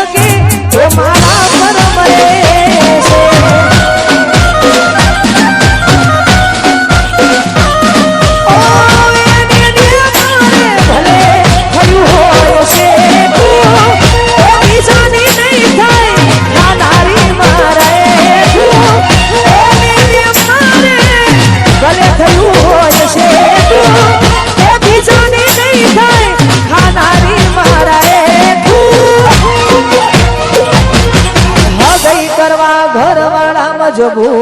શકે પર મરે जबो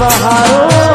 બહારો